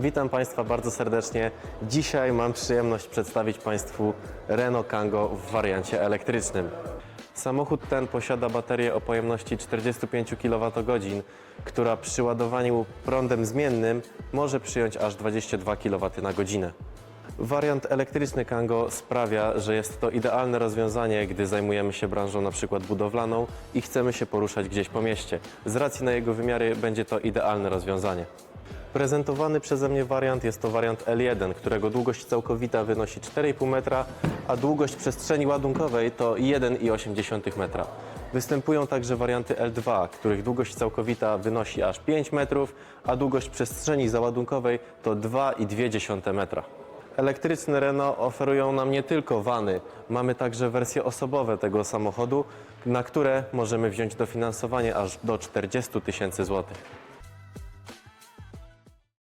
Witam Państwa bardzo serdecznie. Dzisiaj mam przyjemność przedstawić Państwu Renault Kangoo w wariancie elektrycznym. Samochód ten posiada baterię o pojemności 45 kWh, która przy ładowaniu prądem zmiennym może przyjąć aż 22 kW na godzinę. Wariant elektryczny Kangoo sprawia, że jest to idealne rozwiązanie, gdy zajmujemy się branżą na przykład budowlaną i chcemy się poruszać gdzieś po mieście. Z racji na jego wymiary będzie to idealne rozwiązanie. Prezentowany przeze mnie wariant jest to wariant L1, którego długość całkowita wynosi 4,5 metra, a długość przestrzeni ładunkowej to 1,8 metra. Występują także warianty L2, których długość całkowita wynosi aż 5 metrów, a długość przestrzeni załadunkowej to 2,2 metra. Elektryczne Renault oferują nam nie tylko vany, mamy także wersje osobowe tego samochodu, na które możemy wziąć dofinansowanie aż do 40 tysięcy złotych.